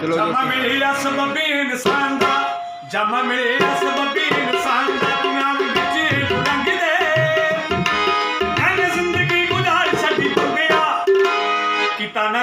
ਚਲੋ ਜਮਾ ਮਿਲੀ ਅਸਬਬੀ ਇਨਸਾਨ ਦਾ, ਜਮਾ ਮਿਲੀ ਅਸਬਬੀ ਇਨਸਾਨ ਦਾ, ਦੁਨੀਆ ਵਿੱਚ ਲੰਘਦੇ ਐਨੇ ਜ਼ਿੰਦਗੀ ਗੁਜ਼ਾਰ ਛੱਡੀ ਤੁੰਗਿਆ ਕੀਤਾ ਨਾ